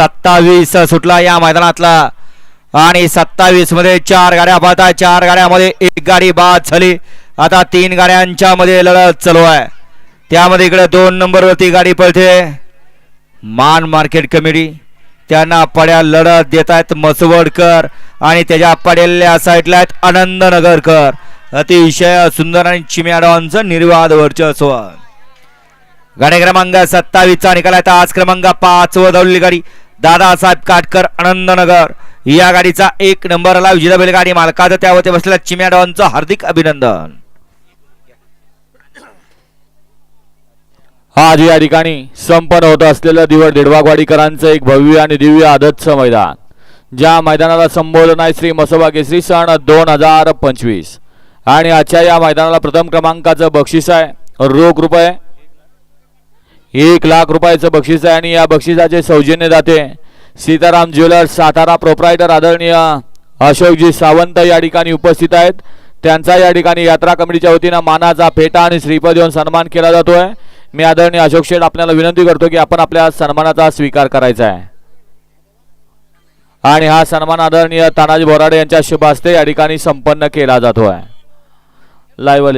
सत्तावीस सुटला या मैदानातला. आणि सत्तावीसमध्ये चार गाड्या पाहता चार गाड्यामध्ये एक गाडी बाद झाली. आता तीन गाड्यांच्या मध्ये लढत चालू आहे. त्यामध्ये इकडे दोन नंबरवरती गाडी पळते. मान मार्केट कमिटी. त्यांना पड्या लढत देत आहेत मसवडकर आणि त्याच्या पडेल्या साईडला आहेत आनंदनगरकर. अतिशय सुंदर आणि चिम्या डॉनचं निर्वाद वर्चस्व. गाडी क्रमांक सत्तावीसचा निकाल आहे. आज क्रमांक पाच व धावलेली गाडी. दादासाहेब काटकर आनंदनगर. या गाडीचा एक नंबरला विजेता बैलगाडी मालकाचं त्यावरती बसलेल्या चिम्या डॉनचं हार्दिक अभिनंदन. आज या ठिकाणी संपन्न होत असलेलं दिवड देडवागवाडीकरांचं एक भव्य आणि दिव्य आदतचं मैदान. ज्या मैदानाला संबोधन आहे श्री मसोबा केसरी सण दोन हजार पंचवीस. आणि आजच्या या मैदानाला प्रथम क्रमांकाचं बक्षीस आहे. रोख रुपये एक लाख रुपयाचं बक्षीस आहे आणि या बक्षिसाचे सौजन्य दाते सीताराम ज्वेलर्स सातारा प्रोप्रायटर आदरणीय अशोकजी सावंत या ठिकाणी उपस्थित आहेत. त्यांचा या ठिकाणी यात्रा कमिटीच्या वतीनं मानाचा फेटा आणि श्रीपद देऊन सन्मान केला जातोय. मी आदरणीय अशोक शेठ आपल्याला विनंती करतो की आपण आपल्या सन्मानाचा स्वीकार करायचा आहे. आणि हा सन्मान आदरणीय तानाजी बोराडे यांच्या शुभ हस्ते या ठिकाणी संपन्न केला जातोय. लाईव्ह